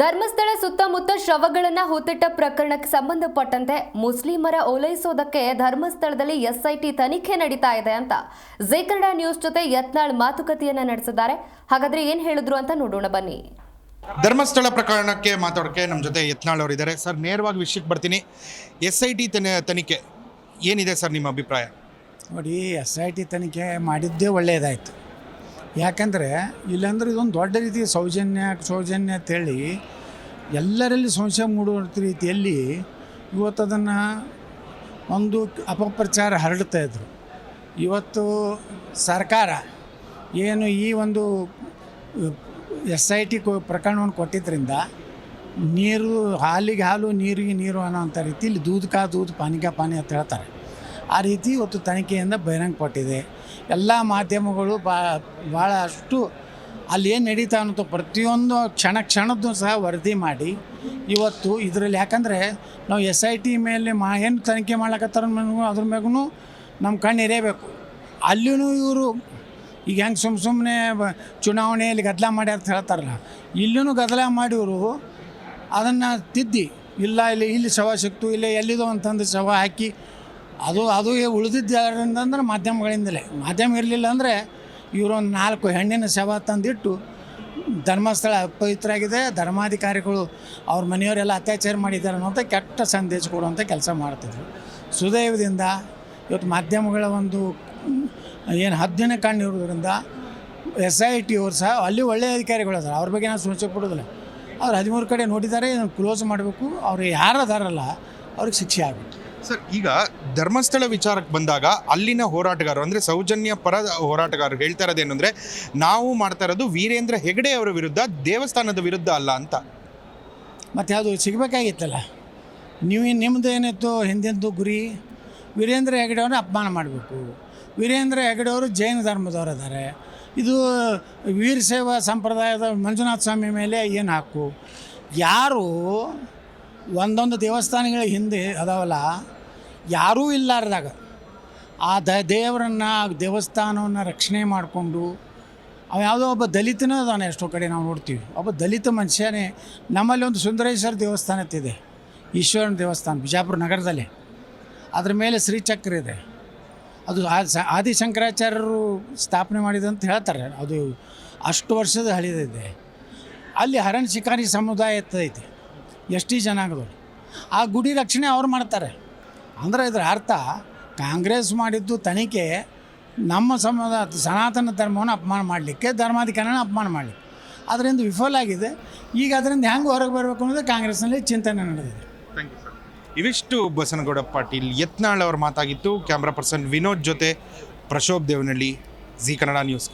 ಧರ್ಮಸ್ಥಳ ಸುತ್ತಮುತ್ತ ಶವಗಳನ್ನ ಹೂತಿಟ್ಟ ಪ್ರಕರಣಕ್ಕೆ ಸಂಬಂಧಪಟ್ಟಂತೆ ಮುಸ್ಲಿಮರ ಓಲೈಸೋದಕ್ಕೆ ಧರ್ಮಸ್ಥಳದಲ್ಲಿ ಎಸ್ಐಟಿ ತನಿಖೆ ನಡೀತಾ ಇದೆ ಅಂತ ಜೆ ಕನ್ನಡ ನ್ಯೂಸ್ ಜೊತೆ ಯತ್ನಾಳ್ ಮಾತುಕತೆಯನ್ನ ನಡೆಸಿದ್ದಾರೆ. ಹಾಗಾದ್ರೆ ಏನ್ ಹೇಳಿದ್ರು ಅಂತ ನೋಡೋಣ ಬನ್ನಿ. ಧರ್ಮಸ್ಥಳ ಪ್ರಕರಣಕ್ಕೆ ಮಾತಾಡೋಕೆ ನಮ್ಮ ಜೊತೆ ಯತ್ನಾಳ್ ಅವರು ಇದ್ದಾರೆ ಸರ್ ನೇರವಾಗಿ ವಿಷಯಕ್ಕೆ ಬರ್ತೀನಿ. ಎಸ್ ಐ ಟಿ ತನಿಖೆ ಏನಿದೆ ಸರ್ ನಿಮ್ಮ ಅಭಿಪ್ರಾಯ? ನೋಡಿ ಎಸ್ ಐ ಟಿ ತನಿಖೆ ಮಾಡಿದ್ದೇ ಒಳ್ಳೆಯದಾಯಿತು ಯಾಕಂದರೆ ಇಲ್ಲಾಂದ್ರೆ ಇದೊಂದು ದೊಡ್ಡ ರೀತಿ ಸೌಜನ್ಯ ಸೌಜನ್ಯ ಅಂತೇಳಿ ಎಲ್ಲರಲ್ಲಿ ಸಂಶಯ ಮೂಡುವ ರೀತಿಯಲ್ಲಿ ಇವತ್ತು ಅದನ್ನು ಒಂದು ಅಪಪ್ರಚಾರ ಹರಡ್ತಾ ಇದ್ರು. ಇವತ್ತು ಸರ್ಕಾರ ಏನು ಈ ಒಂದು ಎಸ್ ಐ ಟಿ ಪ್ರಕರಣವನ್ನು ಕೊಟ್ಟಿದ್ದರಿಂದ ನೀರು, ಹಾಲಿಗೆ ಹಾಲು, ನೀರಿಗೆ ನೀರು ಅನ್ನೋಂಥ ರೀತಿಯಲ್ಲಿ ದೂದ್ ಕಾ ದೂದ್ ಪಾನಿಕಾ ಪಾನಿ ಅಂತ ಹೇಳ್ತಾರೆ. ಆ ರೀತಿ ಇವತ್ತು ತನಿಖೆಯಿಂದ ಬಹಿರಂಗಪಟ್ಟಿದೆ. ಎಲ್ಲ ಮಾಧ್ಯಮಗಳು ಬಾ ಭಾಳಷ್ಟು ಅಲ್ಲಿ ಏನು ನಡೀತಾ ಅನ್ನೋದು ಪ್ರತಿಯೊಂದು ಕ್ಷಣ ಕ್ಷಣದ್ದು ಸಹ ವರದಿ ಮಾಡಿ. ಇವತ್ತು ಇದರಲ್ಲಿ ಯಾಕಂದರೆ ನಾವು ಎಸ್ ಐ ಟಿ ಮೇಲೆ ಮಾ ಏನು ತನಿಖೆ ಮಾಡ್ಲಕತ್ತಾರ ಅದ್ರ ಮ್ಯಾಗೂ ನಮ್ಮ ಕಣ್ಣು ಇರೇಬೇಕು ಅಲ್ಲಿಯೂ ಇವರು ಈಗ ಹೆಂಗೆ ಸುಮ್ಮ ಸುಮ್ಮನೆ ಚುನಾವಣೆಯಲ್ಲಿ ಗದ್ದಲ ಮಾಡಿ ಅಂತ ಹೇಳ್ತಾರಲ್ಲ ಇಲ್ಲೂ ಗದ್ದಲ ಮಾಡಿವರು ಅದನ್ನು ತಿದ್ದಿ. ಇಲ್ಲ, ಇಲ್ಲಿ ಇಲ್ಲಿ ಶವ ಸಿಕ್ತು, ಇಲ್ಲ ಎಲ್ಲಿದೋ ಅಂತಂದು ಶವ ಹಾಕಿ ಅದು ಅದು ಉಳಿದಿದ್ದು ಯಾರಿಂದ ಅಂದ್ರೆ ಮಾಧ್ಯಮಗಳಿಂದಲೇ. ಮಾಧ್ಯಮ ಇರಲಿಲ್ಲ ಅಂದರೆ ಇವರೊಂದು ನಾಲ್ಕು ಹೆಣ್ಣಿನ ಶವ ತಂದಿಟ್ಟು ಧರ್ಮಸ್ಥಳ ಅಪವಿತ್ರ ಧರ್ಮಾಧಿಕಾರಿಗಳು ಅವ್ರ ಮನೆಯವರೆಲ್ಲ ಅತ್ಯಾಚಾರ ಮಾಡಿದ್ದಾರೆ ಅನ್ನೋಂಥ ಕೆಟ್ಟ ಸಂದೇಶ ಕೊಡುವಂಥ ಕೆಲಸ ಮಾಡ್ತಿದ್ರು. ಸುದೈವದಿಂದ ಇವತ್ತು ಮಾಧ್ಯಮಗಳ ಒಂದು ಏನು ಹದ್ದಿನ ಕಣ್ಣು ಇರೋದ್ರಿಂದ ಎಸ್ ಐ ಟಿ ಅವರು ಸಹ ಅಲ್ಲಿ ಒಳ್ಳೆಯ ಅಧಿಕಾರಿಗಳು ಅದಾರೆ. ಅವ್ರ ಬಗ್ಗೆ ನಾನು ಸೂಚನೆ ಕೊಡೋದಿಲ್ಲ ಅವ್ರು ಹದಿಮೂರು ಕಡೆ ನೋಡಿದ್ದಾರೆ, ಇದನ್ನು ಕ್ಲೋಸ್ ಮಾಡಬೇಕು. ಅವ್ರು ಯಾರು ಅದಾರಲ್ಲ, ಅವ್ರಿಗೆ ಶಿಕ್ಷೆ ಆಗಬೇಕು. ಸರ್, ಈಗ ಧರ್ಮಸ್ಥಳ ವಿಚಾರಕ್ಕೆ ಬಂದಾಗ ಅಲ್ಲಿನ ಹೋರಾಟಗಾರರು, ಅಂದರೆ ಸೌಜನ್ಯ ಪರ ಹೋರಾಟಗಾರರು ಹೇಳ್ತಾ ಇರೋದೇನೆಂದರೆ ನಾವು ಮಾಡ್ತಾ ಇರೋದು ವೀರೇಂದ್ರ ಹೆಗಡೆ ಅವರ ವಿರುದ್ಧ, ದೇವಸ್ಥಾನದ ವಿರುದ್ಧ ಅಲ್ಲ ಅಂತ. ಮತ್ತು ಅದು ಸಿಗಬೇಕಾಗಿತ್ತಲ್ಲ? ನೀವು ನಿಮ್ಮದು ಏನಿತ್ತು ಹಿಂದಿಂದು ಗುರಿ? ವೀರೇಂದ್ರ ಹೆಗಡೆ ಅವ್ರನ್ನ ಅಪಮಾನ ಮಾಡಬೇಕು. ವೀರೇಂದ್ರ ಹೆಗಡೆ ಅವರು ಜೈನ ಧರ್ಮದವ್ರು ಇದು ಇದು ವೀರಶೈವ ಸಂಪ್ರದಾಯದ ಮಂಜುನಾಥ ಸ್ವಾಮಿ ಮೇಲೆ ಏನು ಹಾಕು ಯಾರು ಒಂದೊಂದು ದೇವಸ್ಥಾನಗಳ ಹಿಂದೆ ಅದಾವಲ್ಲ, ಯಾರೂ ಇಲ್ಲಾರ್ದಾಗ ಆ ದ ದೇವರನ್ನು, ದೇವಸ್ಥಾನವನ್ನು ರಕ್ಷಣೆ ಮಾಡಿಕೊಂಡು, ಅವ ಯಾವುದೋ ಒಬ್ಬ ದಲಿತನೂ ಅದಾನೆ ಎಷ್ಟೋ ಕಡೆ ನಾವು ನೋಡ್ತೀವಿ. ಒಬ್ಬ ದಲಿತ ಮನುಷ್ಯನೇ ನಮ್ಮಲ್ಲಿ ಒಂದು ಸುಂದರೇಶ್ವರ ದೇವಸ್ಥಾನ ಇದೆ ಈಶ್ವರನ ದೇವಸ್ಥಾನ, ಬಿಜಾಪುರ ನಗರದಲ್ಲಿ. ಅದ್ರ ಮೇಲೆ ಶ್ರೀಚಕ್ರ ಇದೆ. ಅದು ಆದಿ ಶಂಕರಾಚಾರ್ಯರು ಸ್ಥಾಪನೆ ಮಾಡಿದಂತ ಹೇಳ್ತಾರೆ. ಅದು ಅಷ್ಟು ವರ್ಷದ ಹಳಿದಿದೆ ಅಲ್ಲಿ ಹರಣ್ ಶಿಕಾರಿ ಸಮುದಾಯ ಐತೆ ಎಸ್ ಜನಾಂಗದವ್ರು. ಆ ಗುಡಿ ರಕ್ಷಣೆ ಅವ್ರು ಮಾಡ್ತಾರೆ. ಅಂದರೆ ಇದರ ಅರ್ಥ ಕಾಂಗ್ರೆಸ್ ಮಾಡಿದ್ದು ತನಿಖೆ ನಮ್ಮ ಸಮುದಾಯ ಸನಾತನ ಧರ್ಮವನ್ನು ಅಪಮಾನ ಮಾಡಲಿಕ್ಕೆ ಧರ್ಮಾಧಿಕಾರನ ಅಪಮಾನ ಮಾಡಲಿಕ್ಕೆ. ಅದರಿಂದ ವಿಫಲ ಆಗಿದೆ. ಈಗ ಅದರಿಂದ ಹೆಂಗೆ ಹೊರಗೆ ಬರಬೇಕು ಅನ್ನೋದು ಕಾಂಗ್ರೆಸ್ನಲ್ಲಿ ಚಿಂತನೆ ನಡೆದಿದೆ. ಇವಿಷ್ಟು ಬಸನಗೌಡ ಪಾಟೀಲ್ ಯತ್ನಾಳ್ ಅವ್ರ ಮಾತಾಗಿತ್ತು. ಕ್ಯಾಮ್ರಾ ಪರ್ಸನ್ ವಿನೋದ್ ಜೊತೆ ಪ್ರಶೋಭ್ ದೇವನಹಳ್ಳಿ, ಜಿ ಕನ್ನಡ ನ್ಯೂಸ್